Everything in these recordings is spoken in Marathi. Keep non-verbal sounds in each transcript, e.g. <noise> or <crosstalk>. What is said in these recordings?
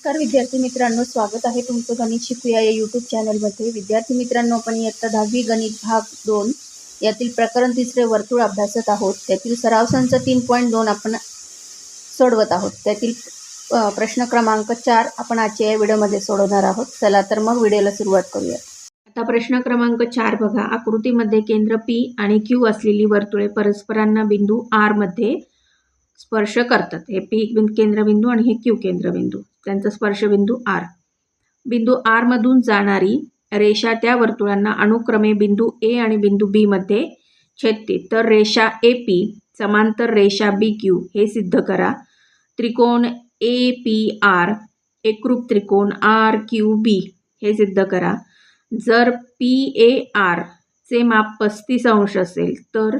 नमस्कार विद्यार्थी मित्रांनो स्वागत आहे तुमचं गणित शिकूया या यूट्यूब चॅनलमध्ये विद्यार्थी मित्रांनो आपण इयत्ता दहावी गणित भाग दोन यातील प्रकरण तिसरे वर्तुळ अभ्यासत आहोत. त्यातील सराव संच तीन पॉईंट दोन आपण सोडवत आहोत. त्यातील प्रश्न क्रमांक चार आपण आजच्या या व्हिडिओमध्ये सोडवणार आहोत. चला तर मग व्हिडिओला सुरुवात करूया. आता प्रश्न क्रमांक चार बघा. आकृतीमध्ये केंद्र पी आणि क्यू असलेली वर्तुळे परस्परांना बिंदू आरमध्ये स्पर्श करतात. हे पी केंद्रबिंदू आणि हे क्यू केंद्रबिंदू. त्यांचा स्पर्शबिंदू आर. बिंदू आरमधून जाणारी रेषा त्या वर्तुळांना अनुक्रमे बिंदू ए आणि बिंदू बीमध्ये छेदते. तर रेषा ए पी समांतर रेषा बी क्यू हे सिद्ध करा. त्रिकोण ए पी आर एकरूप त्रिकोण आर क्यू बी हे सिद्ध करा. जर पी ए आर चे माप पस्तीस अंश असेल तर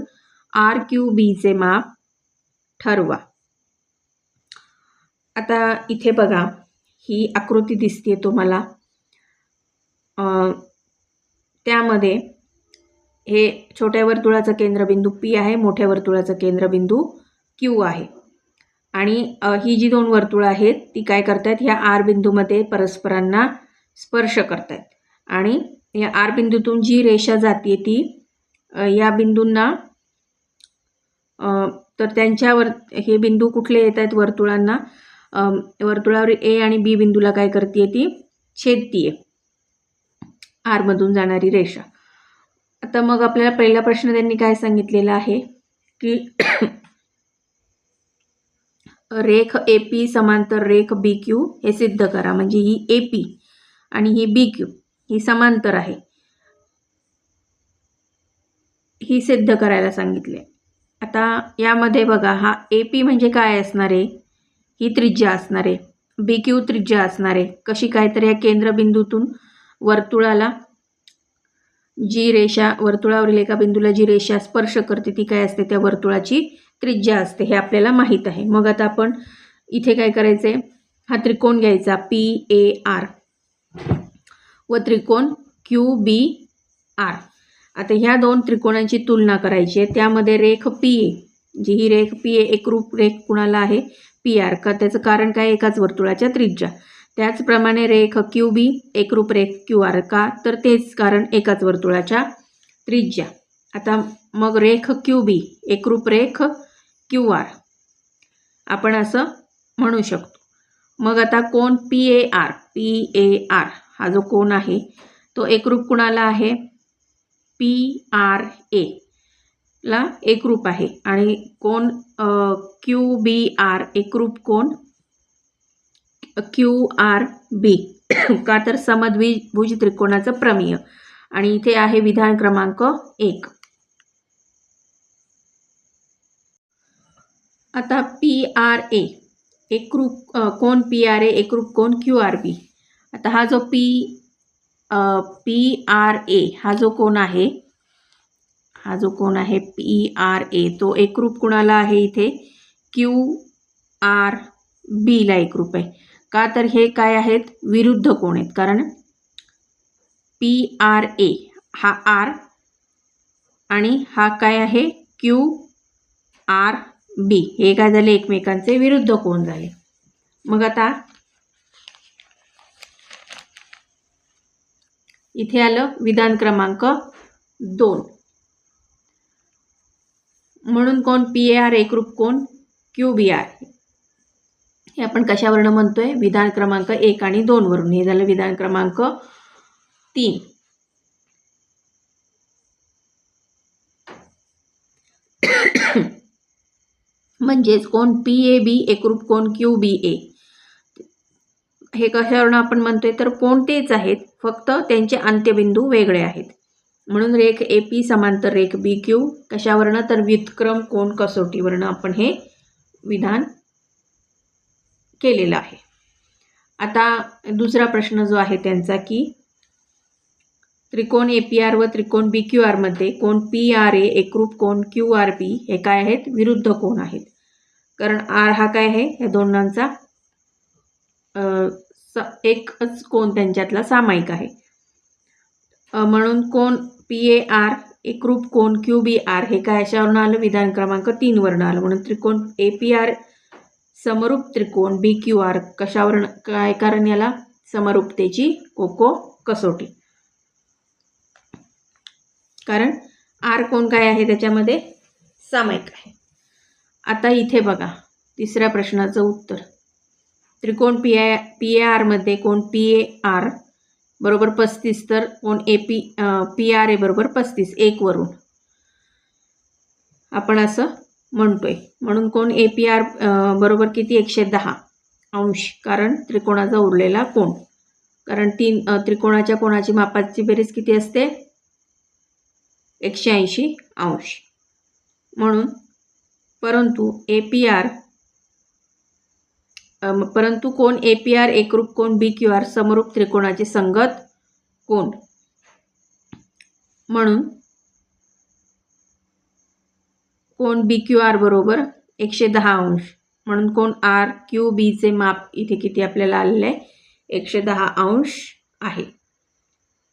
आर क्यू बीचे माप ठरवा. आता इथे बघा. ही आकृती दिसते तुम्हाला. त्यामध्ये हे छोट्या वर्तुळाचं केंद्रबिंदू पी आहे मोठ्या वर्तुळाचं केंद्रबिंदू क्यू आहे. आणि ही जी दोन वर्तुळं आहेत ती काय करतात ह्या आर बिंदूमध्ये परस्परांना स्पर्श करतात आणि या आर बिंदूतून जी रेषा जाते ती या बिंदूंना तर त्यांच्यावर हे बिंदू कुठले येत आहेत वर्तुळांना. वर्तुळावर ए आणि बी बिंदूला काय करते ती? छेदतीये. आरमधून जाणारी रेषा. आता मग आपल्याला पहिला प्रश्न त्यांनी काय सांगितलेला आहे? की <coughs> रेख ए पी समांतर रेख बी क्यू हे सिद्ध करा. म्हणजे ही ए पी आणि ही बी क्यू ही समांतर आहे. ही सिद्ध करायला सांगितले. आता यामध्ये बघा हा ए पी म्हणजे काय असणार आहे? ही त्रिज्या असणार आहे. बी क्यू त्रिज्या असणार आहे. कशी काय तर या केंद्रबिंदूतून वर्तुळाला जी रेषा वर्तुळावरील एका बिंदूला जी रेषा स्पर्श करते ती काय असते? त्या वर्तुळाची त्रिज्या असते. हे आपल्याला माहीत आहे. मग आता आपण इथे काय करायचं आहे हा त्रिकोण घ्यायचा. पी ए आर व त्रिकोण क्यू बी आर आता ह्या दोन त्रिकोणांची तुलना करायची आहे. त्यामध्ये रेख पी ए जी ही रेख पी ए एकरूप रेख कुणाला आहे? पी आर का? त्याचं कारण काय? एकाच वर्तुळाच्या त्रिज्या. त्याचप्रमाणे रेख क्यू बी एकरूप रेख क्यू आर का? तर तेच कारण एकाच वर्तुळाच्या त्रिज्या. आता मग रेख क्यू बी एकरूप रेख क्यू आर आपण असं म्हणू शकतो. मग आता कोण? P A R P A R हा जो कोण आहे तो एकरूप कुणाला आहे? पी आर ए ला एकरूप आहे. आणि कोण क्यू बी आर एकरूप कोण? क्यू आर बी. <coughs> का तर समद्विभुज त्रिकोणाचं प्रमेय. आणि इथे आहे विधान क्रमांक एक. आता पी आर ए. एकरूप कोण पी आर ए एकरूप कोण? Q R B. आता हा जो पी पी आर ए हा जो कोण आहे हा जो कोण आहे पी आर ए तो एकरूप कुणाला आहे इथे? क्यू आर बीला एकरूप आहे. का तर हे काय आहेत? विरुद्ध कोण आहेत. कारण पी आर ए हा आर आणि हा काय आहे? क्यू आर बी हे काय झाले? एकमेकांचे विरुद्ध कोण झाले. मग आता इथे आलं विधान क्रमांक दोन. म्हणून कोण? पी ए आर एकरूप कोण? क्यू बी आर हे आपण कशावरनं म्हणतोय? विधान क्रमांक एक आणि दोनवरून हे झालं विधान क्रमांक तीन. <coughs> म्हणजेच कोण? पी ए बी एकरूप कोण? क्यू बी ए हे कशावरून आपण म्हणतोय? तर कोणतेच आहेत. फक्त त्यांचे अंत्यबिंदू वेगळे आहेत. म्हणून रेख ए पी समांतर रेख बी क्यू. कशावरनं? तर व्युत्क्रम कोण कसोटीवरनं आपण हे विधान केलेलं आहे. आता दुसरा प्रश्न जो आहे त्यांचा की त्रिकोण ए पी आर व त्रिकोण बी क्यू आरमध्ये कोण पी आर ए एकरूप कोण क्यू आर बी हे काय आहेत? विरुद्ध कोण आहेत. कारण आर हा काय आहे? या दोनांचा स एकच कोण त्यांच्यातला सामायिक आहे. म्हणून कोण पी ए आर एकरूप कोण क्यू बी आर हे काय याच्यावरून आलं? विधान क्रमांक तीनवरनं आलं. म्हणून त्रिकोण ए पी आर समरूप त्रिकोण बी क्यू आर कशावर काय कारण याला? समरूपतेची कोको कसोटी. कारण आर कोण काय आहे त्याच्यामध्ये? सामायिक आहे. आता इथे बघा तिसऱ्या प्रश्नाचं उत्तर. त्रिकोण पी आय पी ए आरमध्ये कोण पी ए आर बरोबर पस्तीस तर कोण A P P R A बरोबर पस्तीस एकवरून आपण असं म्हणतोय. म्हणून कोण ए पी आर बरोबर किती? एकशे दहा अंश. कारण त्रिकोणाचा उरलेला कोण कारण तीन त्रिकोणाच्या कोणाची मापाची बेरीज किती असते? एकशे ऐंशी अंश. म्हणून परंतु ए पी आर परंतु कोण ए पी आर एकरूप कोण बी क्यू आर समरूप त्रिकोणाचे संगत कोण? म्हणून कोण बी क्यू आर बरोबर एकशे दहा अंश? म्हणून कोण आर क्यू बीचे माप इथे किती आपल्याला आलेलं आहे? एकशे दहा अंश आहे.